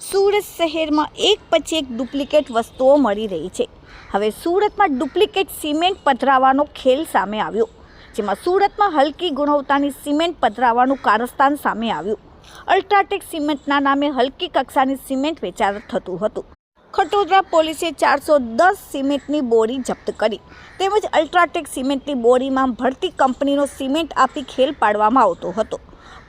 સુરત શહેરમાં એક પછી એક ડુપ્લિકેટ વસ્તુઓ મળી રહી છે. હવે સુરતમાં ડુપ્લિકેટ સિમેન્ટ પધરાવાનો ખેલ સામે આવ્યો, જેમાં સુરતમાં હલકી ગુણવત્તાની સિમેન્ટ પધરાવાનું કારસ્તાન સામે આવ્યું. અલ્ટ્રાટેક સિમેન્ટના નામે હલકી કક્ષાની સિમેન્ટ વેચાણ થતું હતું. ખટોદરા પોલીસે ચારસો દસ સિમેન્ટની બોરી જપ્ત કરી. તેમજ અલ્ટ્રાટેક સિમેન્ટની બોરીમાં ભરતી કંપનીનો સિમેન્ટ આપી ખેલ પાડવામાં આવતો હતો.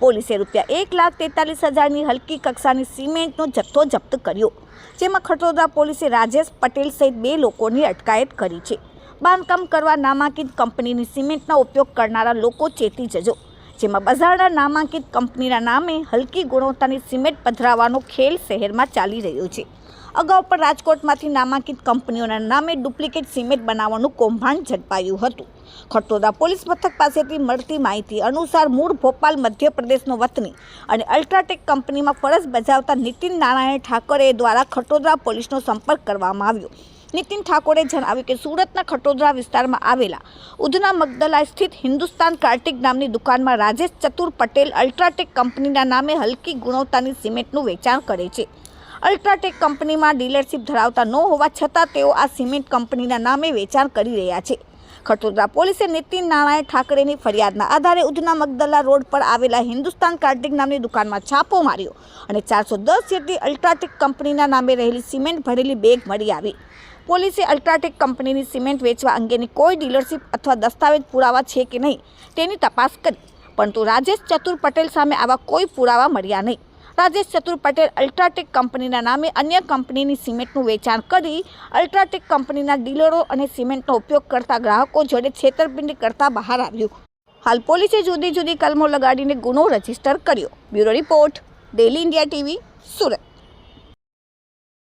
પોલીસે રૂપિયા એક લાખ તેતાલીસ હજારની હલકી કક્ષાની સિમેન્ટનો જથ્થો જપ્ત કર્યો, જેમાં ખટોદરા પોલીસે રાજેશ પટેલ સહિત બે લોકોની અટકાયત કરી છે. બાંધકામ કરવા નામાંકિત કંપનીની સિમેન્ટનો ઉપયોગ કરનારા લોકો ચેતી જજો, જેમાં બજારના નામાંકિત કંપનીના નામે હલકી ગુણવત્તાની સિમેન્ટ પધરાવવાનો ખેલ શહેરમાં ચાલી રહ્યો છે. અગાઉ પણ રાજકોટમાંથી નામાંકિત કંપનીઓના નામે ડુપ્લિકેટ સિમેન્ટ બનાવવાનું કૌભાંડ ઝડપાયું હતું. ખટોદા પોલીસ મથક પાસેથી મળતી માહિતી અનુસાર મૂળ ભોપાલ મધ્યપ્રદેશનો વતની અને અલ્ટ્રાટેક કંપનીમાં ફરજ બજાવતા નીતિન નારાયણ ઠાકોરે દ્વારા ખટોદરા પોલીસનો સંપર્ક કરવામાં આવ્યો. નીતિન ઠાકોરે જણાવ્યું કે સુરતના ખટોદરા વિસ્તારમાં આવેલા ઉધના મગદલા સ્થિત હિન્દુસ્તાન કાર્ટિક નામની દુકાનમાં રાજેશ ચતુર પટેલ અલ્ટ્રાટેક કંપનીના નામે હલકી ગુણવત્તાની સિમેન્ટનું વેચાણ કરે છે. અલ્ટ્રાટેક કંપનીમાં ડીલરશીપ ધરાવતા ન હોવા છતાં તેઓ આ સિમેન્ટ કંપનીના નામે વેચાણ કરી રહ્યા છે. ખટોદરા પોલીસે નીતિન નારાયણ ઠાકરેની ફરિયાદના આધારે ઉધના મગદલા રોડ પર આવેલા હિન્દુસ્તાન કાર્ટિક નામની દુકાનમાં છાપો માર્યો અને ચારસો દસ જેટલી અલ્ટ્રાટેક કંપનીના નામે રહેલી સિમેન્ટ ભરેલી બેગ મળી આવી. પોલીસે અલ્ટ્રાટેક કંપનીની સિમેન્ટ વેચવા અંગેની કોઈ ડીલરશીપ અથવા દસ્તાવેજ પુરાવા છે કે નહીં તેની તપાસ કરી, પરંતુ રાજેશ ચતુર પટેલ સામે આવા કોઈ પુરાવા મળ્યા નહીં. રાજેશ ચતુર પટેલ અલ્ટ્રાટેક કંપનીના નામે અન્ય કંપનીની સિમેન્ટનું વેચાણ કરી અલ્ટ્રાટેક કંપનીના ડીલરો અને સિમેન્ટનો ઉપયોગ કરતા ગ્રાહકો જોડે છેતરપિંડી કરતા બહાર આવ્યું. હાલ પોલીસે જુદી જુદી કલમો લગાડીને ગુનો રજિસ્ટર કર્યો. Bureau report, daily India TV, Surat.